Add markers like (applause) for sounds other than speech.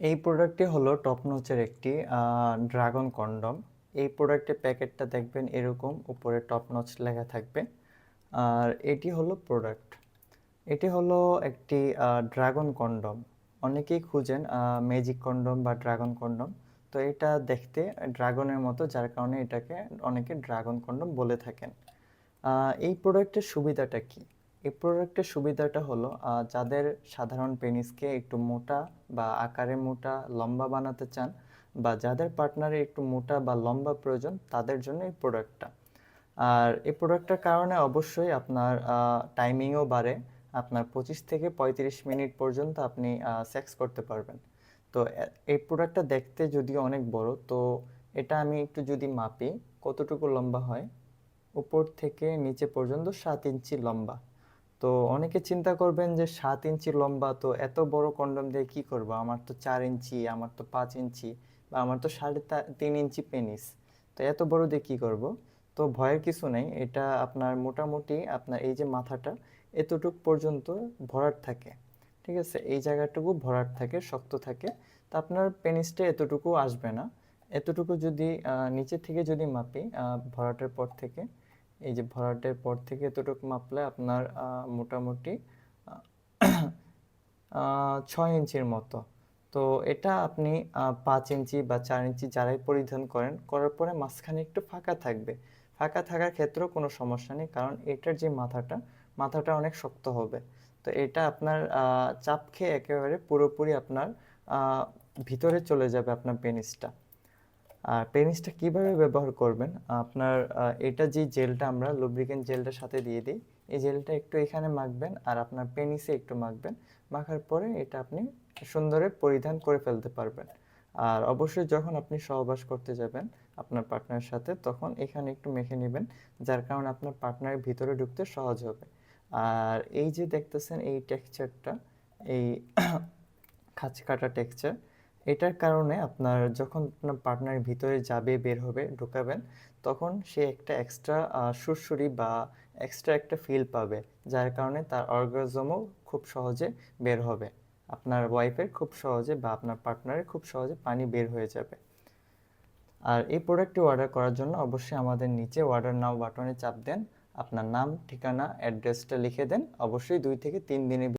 এই প্রোডাক্টটি হলো টপ নচের একটি ড্রাগন কন্ডম এই প্রোডাক্টের প্যাকেটটা দেখবেন এরকম, উপরে টপ লেখা থাকবে। আর এটি হলো প্রোডাক্ট এটি হলো একটি ড্রাগন কন্ডম অনেকেই খুঁজেন ম্যাজিক কন্ডম বা ড্রাগন কন্ডম তো এটা দেখতে ড্রাগনের মতো, যার কারণে এটাকে অনেকে ড্রাগন কন্ডম বলে থাকেন। এই প্রোডাক্টের সুবিধাটা কি? এই প্রোডাক্টের সুবিধাটা হলো যাদের সাধারণ পেনিসকে একটু মোটা বা আকারে মোটা, লম্বা বানাতে চান বা যাদের পার্টনারে একটু মোটা বা লম্বা প্রয়োজন, তাদের জন্য এই প্রোডাক্টটা আর এই প্রোডাক্টটার কারণে অবশ্যই আপনার টাইমিংও বাড়ে। আপনার পঁচিশ থেকে পঁয়ত্রিশ মিনিট পর্যন্ত আপনি সেক্স করতে পারবেন। তো এই প্রোডাক্টটা দেখতে যদিও অনেক বড়, তো এটা আমি একটু যদি মাপি, কতটুকু লম্বা হয়? উপর থেকে নিচে পর্যন্ত সাত ইঞ্চি লম্বা। তো অনেকে চিন্তা করবেন যে সাত ইঞ্চি লম্বা, তো এত বড় কন্ডম দিয়ে কি করব? আমার তো চার ইঞ্চি, আমার তো পাঁচ ইঞ্চি বা আমার তো সাড়ে তিন ইঞ্চি পেনিস তো এত বড় দিয়ে কি করব? তো ভয়ের কিছু নেই, এটা আপনার মোটামুটি আপনার এই যে মাথাটা, এতটুক পর্যন্ত ভরাট থাকে। ঠিক আছে? এই জায়গাটুকু ভরাট থাকে, শক্ত থাকে। তো আপনার পেনিসটা এতটুকু আসবে না। এতটুকু যদি নিচে থেকে যদি মাপি ভরাটের পর থেকে এই যে ভরাটের পর থেকে এতটুকু মাপলে আপনার মোটামুটি ছয় ইঞ্চির মতো। তো এটা আপনি পাঁচ ইঞ্চি বা চার ইঞ্চি যারাই পরিধান করেন, করার পরে মাঝখানে একটু ফাঁকা থাকবে। ফাঁকা থাকার ক্ষেত্রেও কোনো সমস্যা নেই, কারণ এটার যে মাথাটা মাথাটা অনেক শক্ত হবে। তো এটা আপনার চাপ খেয়ে একেবারে পুরোপুরি আপনার ভিতরে চলে যাবে আপনার পেনিসটা। আর পেনিসটা কীভাবে ব্যবহার করবেন? আপনার এটা যে জেলটা আমরা লুব্রিকেন্ট জেলটার সাথে দিয়ে দিই, এই জেলটা একটু এখানে মাখবেন আর আপনার পেনিসে একটু মাখবেন। মাখার পরে এটা আপনি সুন্দরে পরিধান করে ফেলতে পারবেন। আর অবশ্যই যখন আপনি সহবাস করতে যাবেন আপনার পার্টনারের সাথে, তখন এখানে একটু মেখে নেবেন, যার কারণে আপনার পার্টনারের ভিতরে ঢুকতে সহজ হবে। আর এই যে দেখতেছেন এই টেক্সচারটা এই (coughs) খাঁচ কাটা টেক্সচার এটার কারণে আপনার যখন আপনার পার্টনার ভিতরে যাবে, বের হবে, ঢুকাবেন, তখন সে একটা এক্সট্রা সুরসুরি বা এক্সট্রা একটা ফিল পাবে, যার কারণে তার অর্গাজমও খুব সহজে বের হবে। আপনার ওয়াইফের খুব সহজে বা আপনার পার্টনারের খুব সহজে পানি বের হয়ে যাবে। আর এই প্রোডাক্টটি অর্ডার করার জন্য অবশ্যই আমাদের নিচে অর্ডার নাও বাটনে চাপ দেন, আপনার নাম, ঠিকানা অ্যাড্রেসটা লিখে দেন, অবশ্যই দুই থেকে তিন দিনের